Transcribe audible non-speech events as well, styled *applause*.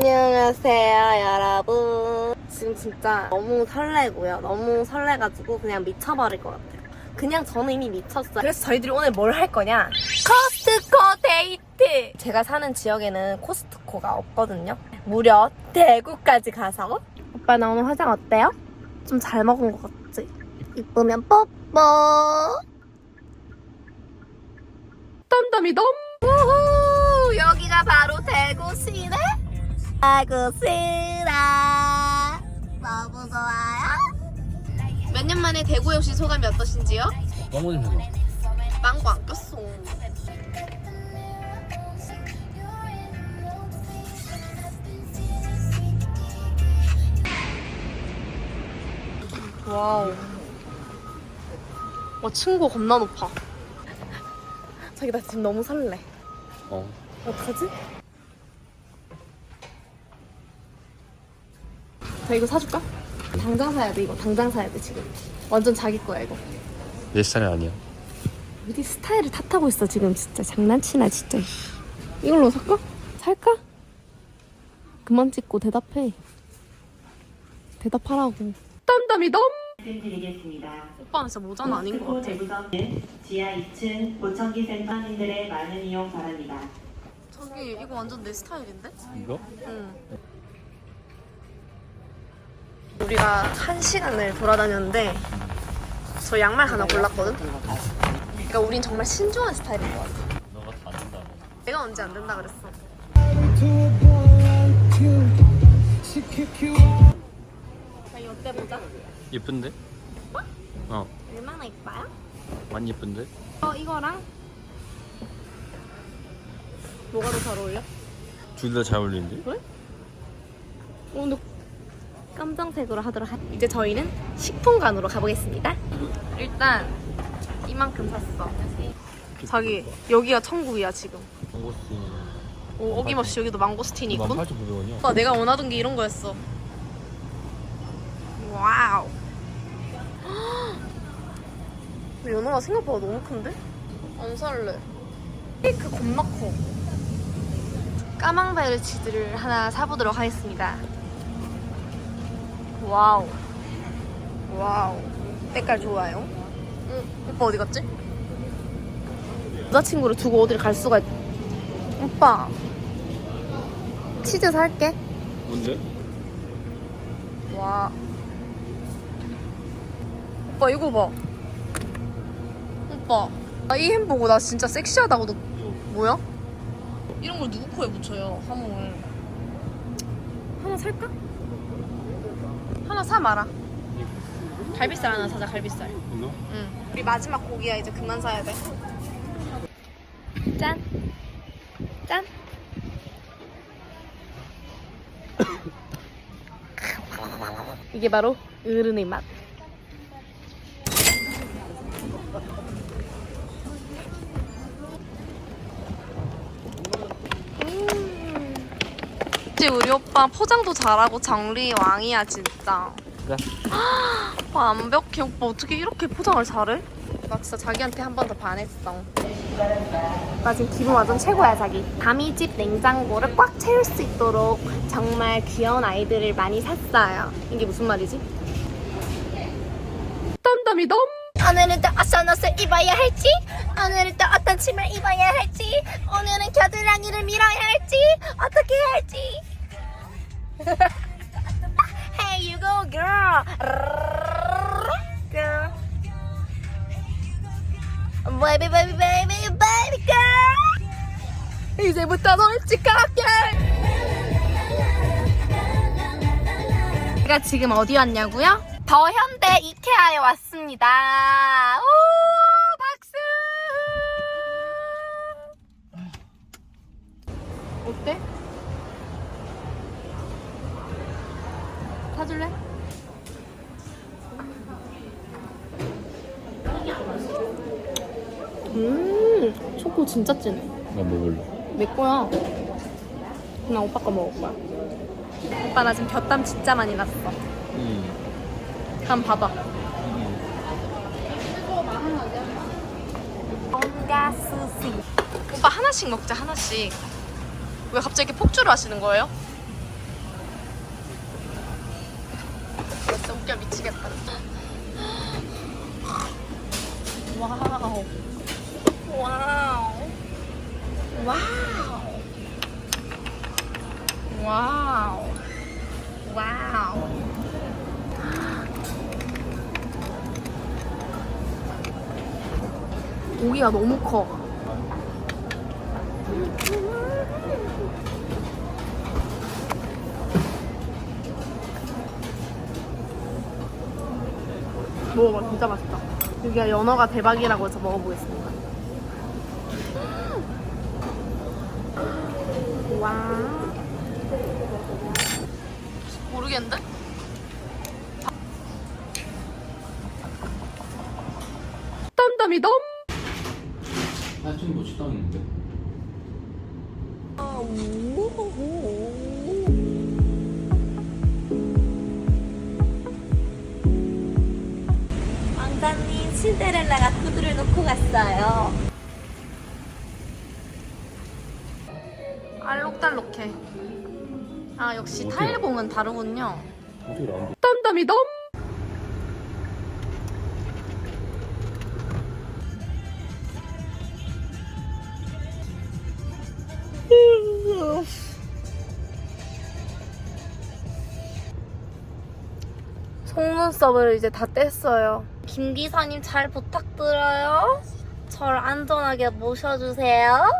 안녕하세요, 여러분. 지금 진짜 너무 설레고요. 너무 설레가지고 그냥 미쳐버릴 것 같아요. 그냥 저는 이미 미쳤어요. 그래서 저희들이 오늘 뭘 할 거냐? 코스트코 데이트! 제가 사는 지역에는 코스트코가 없거든요. 무려 대구까지 가서. 오빠 나 오늘 화장 어때요? 좀 잘 먹은 것 같지? 이쁘면 뽀뽀! 땀땀이 너무 우후 여기가 바로 대구시네 대구시라 너무 좋아요 몇 년 만에 대구에 오신 소감이 어떠신지요? 냄새 나. 망고 안 꼈어 와우 와 층고 겁나 높아 자기 나 지금 너무 설레 어. 어떡하지? 자 이거 사줄까? 당장 사야 돼 이거 당장 사야 돼 지금 완전 자기 거야 이거 내 스타일 아니야. 어디 스타일을 탓하고 있어 지금 진짜 장난치나 진짜 이걸로 살까? 살까? 그만 찍고 대답해 대답하라고 땀땀이 너무 말씀드리겠습니다. 오빠는 진짜 모자는 아닌 것 같아 대구점은 지하 2층 보청기 센터님들의 많은 이용 바랍니다. 저기 이거 완전 내 스타일인데? 이거? 응. 우리가 한 시간을 돌아다녔는데 저 양말 하나 골랐거든? 그러니까 우린 정말 신중한 스타일인 것 같아 너가 다 된다. 내가 언제 안 된다 그랬어 자 어때 보자 예쁜데? 어. 얼마나 이뻐요? 많이 예쁜데? 어 이거랑 뭐가 더 잘 어울려? 둘 다 잘 어울리는데? 어, 근데 깜장색으로 하도록 하... 이제 저희는 식품관으로 가보겠습니다. 일단 이만큼 샀어. 자기 여기가 천국이야 지금. 망고스틴. 오, 어김없이 여기도 망고스틴이 있군. 18,900원이야. 오빠 내가 원하던 게 이런 거였어. 와우. *gasps* 근데 연어가 생각보다 너무 큰데? 안 살래. 케이크 겁나 커. 까망베르 치즈를 하나 사보도록 하겠습니다. 와우. 와우. 색깔 좋아요. 응, 오빠 어디 갔지? 여자친구를 두고 어딜 갈 수가 있... 오빠. 치즈 살게. 뭔데? 와. 오빠 이거 봐. 오빠. 나이 햄버거 나 진짜 섹시하다고 너 뭐야? 이런 걸 누구 코에 붙여요 하몽을. 하나 살까? 하나 사 마라. 갈비살 하나 사자 갈비살. 이거? 응. 우리 마지막 고기야 이제 그만 사야 돼. 짠. 짠. 이게 바로 어른의 맛. 우리 오빠 포장도 잘하고 정리 왕이야 진짜. 그래. 완벽해. 오빠 어떻게 이렇게 포장을 잘해? 나 진짜 자기한테 한 번 더 반했어. 나 지금 기분 완전 최고야 자기. 다미집 냉장고를 꽉 채울 수 있도록 정말 귀여운 아이들을 많이 샀어요. 이게 무슨 말이지? 땀땀이 너무 오늘은 또 어떤 옷을 입어야 할지? 오늘은 또 어떤 침을 입어야 할지? 오늘은 겨드랑이를 밀어야 할지? 어떻게 해야 할지 Hey you go girl girl Baby baby baby baby girl 이제부터 솔직하게 제가 지금 어디 왔냐고요? 더 현대 이케아에 왔습니다 오 박수 어때? 사줄래? 음, 초코 진짜 진해. 나 먹을래. 내 거야. 그냥 오빠 거 먹을 거야. 오빠 나 지금 곁땀 진짜 많이 났어. 응. 한번 봐봐. 응. 돈가스시. 오빠 하나씩 먹자 하나씩. 왜 갑자기 이렇게 폭주를 하시는 거예요? 웃겨 미치겠다. 와우. 와우. 와우. 와우. 와우. 고기가 너무 커. 먹어봐, 진짜 맛있다. 여기가 연어가 대박이라고 해서 먹어보겠습니다. 와. 모르겠는데? 땀땀이 덤. 사진 뭐 식당 있는데? 왕자님 신데렐라가 구두를 놓고 갔어요. 알록달록해. 아 역시 어디야? 타일공은 다르군요. 땀땀이 덤. 속눈썹을 이제 다 뗐어요. 김 기사님 잘 부탁드려요. 절 안전하게 모셔주세요.